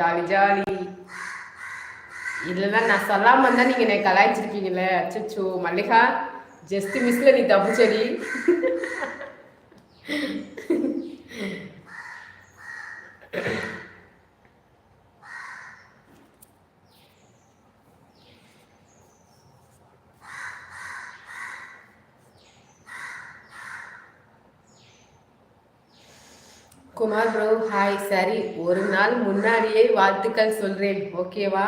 Jolly jolly. இல்லைன்னா நான் சொல்லாம இருந்தா நீங்க என்னை கலாய்ச்சிருக்கீங்களே. அச்சோ மல்லிகா ஜஸ்ட் மிஸ்ல நீ தப்புச்சடி. குமார் ப்ரோ ஹாய் சரி ஒரு நாள் முன்னாடியே வாழ்த்துக்கள் சொல்றேன். ஓகேவா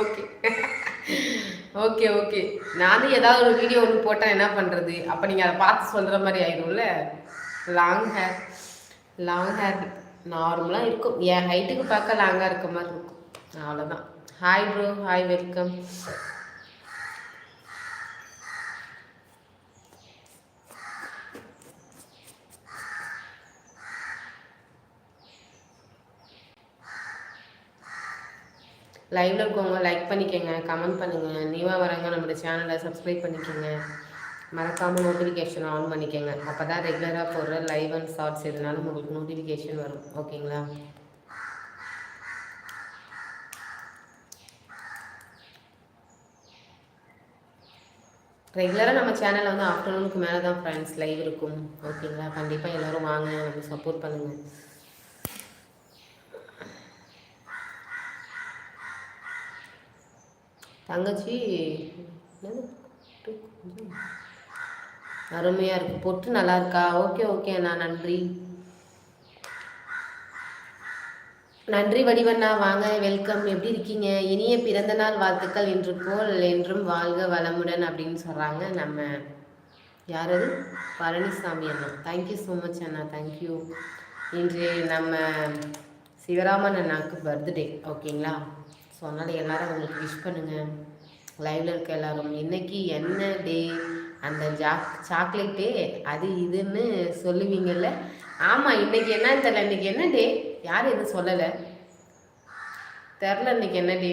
ஓகே ஓகே ஓகே நானும் ஏதாவது ஒரு வீடியோ ஒன்று போட்டேன் என்ன பண்ணுறது அப்போ நீங்கள் அதை பார்த்து சொல்கிற மாதிரி ஆயிடும்ல? லாங் ஹேர் லாங் ஹேர் நார்மலாக இருக்கும். என் ஹைட்டுக்கு பார்க்க லாங்காக இருக்க மாதிரி இருக்கும். அவ்வளோதான் ஹாய் ப்ரோ ஹாய் வெல்கம் லைவ்ல இருக்கவங்க லைக் பண்ணிக்கோங்க கமெண்ட் பண்ணுங்க. நியூவாக வரவங்க நம்மளோட சேனலை சப்ஸ்கிரைப் பண்ணிக்கோங்க. மறக்காம நோட்டிஃபிகேஷன் ஆன் பண்ணிக்கோங்க. அப்போ தான் ரெகுலராக போடுற லைவ் அண்ட் ஷார்ட்ஸ் எதுனாலும் உங்களுக்கு நோட்டிஃபிகேஷன் வரும். ஓகேங்களா ரெகுலராக நம்ம சேனலில் வந்து ஆஃப்டர்நூனுக்கு மேலே தான் ஃப்ரெண்ட்ஸ் லைவ் இருக்கும் ஓகேங்களா கண்டிப்பாக எல்லோரும் வாங்க நம்ம சப்போர்ட் பண்ணுங்கள் தங்கச்சி அருமையாக இருக்கு. பொட்டு நல்லா இருக்கா? ஓகே ஓகே அண்ணா நன்றி. நன்றி வடிவண்ணா வாங்க வெல்கம். எப்படி இருக்கீங்க? இனிய பிறந்த நாள் வாழ்த்துக்கள் இன்று போல் என்றும் வாழ்க வளமுடன் அப்படின்னு சொல்கிறாங்க நம்ம யார் அது பழனிசாமி அண்ணா. தேங்க்யூ ஸோ மச் அண்ணா. தேங்க்யூ இன்று நம்ம சிவராமன் அண்ணாவுக்கு பர்த்டே ஓகேங்களா ஸோ அதனால் எல்லோரும் உங்களுக்கு விஷ் பண்ணுங்கள் லைவில் இருக்க எல்லாரும் இன்னைக்கு என்ன டே அந்த ஜாக் சாக்லேட்டே அது இதுன்னு சொல்லுவீங்கல்ல? ஆமாம் இன்னைக்கு என்ன தெரில இன்னைக்கு என்ன டே யாரும் எதுவும் சொல்லலை. தெரில இன்னைக்கு என்ன டே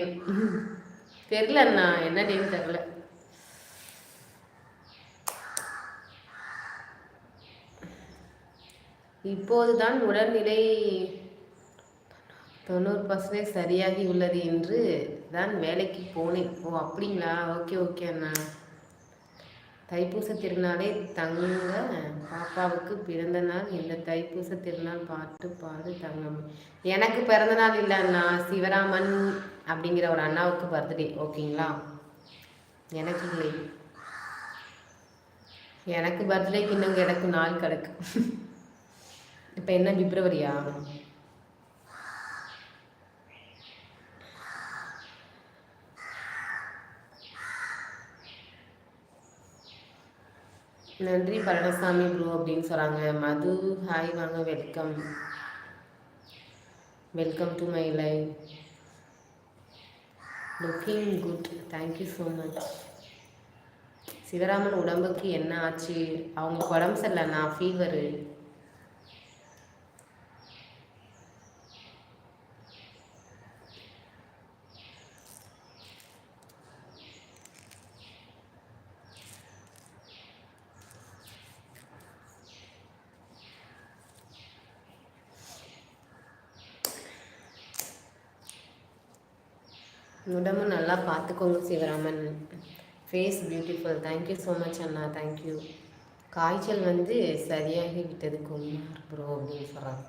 தெரில அண்ணா என்ன டேன்னு தெரில. இப்போதுதான் உடல்நிலை தொண்ணூறு பர்சன்டேஜ் சரியாகி உள்ளது என்று தான் வேலைக்கு போனேன். ஓ அப்படிங்களா? ஓகே ஓகே அண்ணா. தைப்பூச திருநாளே தங்க பாப்பாவுக்கு பிறந்த நாள் இந்த தைப்பூச திருநாள் பாட்டு பாடு தங்கம். எனக்கு பிறந்த நாள் இல்லை அண்ணா. சிவராமன் அப்படிங்கிற ஒரு அண்ணாவுக்கு பர்த்டே ஓகேங்களா? எனக்கு இல்லை. எனக்கு பர்த்டேக்கு இன்னும் எனக்கு நாள் கிடக்கு. இப்போ என்ன பிப்ரவரியா? நன்றி பழனிசாமி ப்ரோ அப்படின்னு சொல்கிறாங்க மது ஹாய் வாங்க welcome welcome to my live looking good thank you so much Sivaraman உடம்புக்கு என்ன ஆச்சு? அவங்க உடம்பு சரியில்லைண்ணா ஃபீவரு உடம்பு நல்லா பார்த்துக்கோங்க Sivaraman. Face beautiful thank you so much Anna. Thank you காய்ச்சல் வந்து சரியாகி விட்டது குமார் ப்ரோ அப்படின்னு சொல்கிறாங்க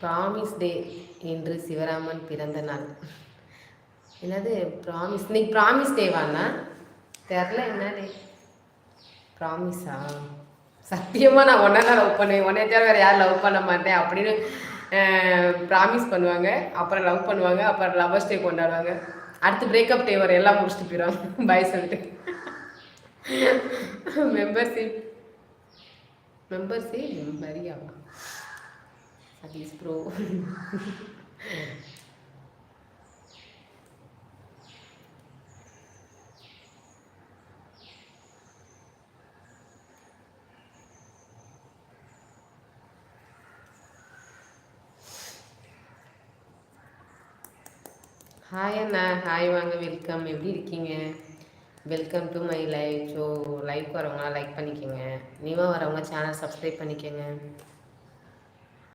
ப்ராமிஸ் டே என்று சிவராமன் பிறந்த நாள். என்னது? ப்ராமிஸ் இன்னைக்கு ப்ராமிஸ் டேவாண்ணா தெரில என்ன டே ப்ராமிஸா சத்தியமாக நான் ஒன்றா லவ் பண்ணேன். ஒன்றே வேறு யார் லவ் பண்ண மாட்டேன் அப்படின்னு ப்ராமிஸ் பண்ணுவாங்க அப்புறம் லவ் பண்ணுவாங்க அப்புறம் லவர்ஸ் டே கொண்டாடுவாங்க. அடுத்து பிரேக்கப் டே வர எல்லாம் முடிச்சுட்டு போயிடுவாங்க பாய் சொல்லிட்டு. மெம்பர்ஷிப் மெம்பர்ஷிப் மரியாவா சதீஷ் ப்ரோ ஹாய் அண்ணா. ஹாய் வாங்க. வெல்கம் எப்படி இருக்கீங்க? Welcome to my life so like வரவங்க லைக் பண்ணிக்கோங்க. நியூவாக வரவங்க சேனல் சப்ஸ்கிரைப் பண்ணிக்கோங்க.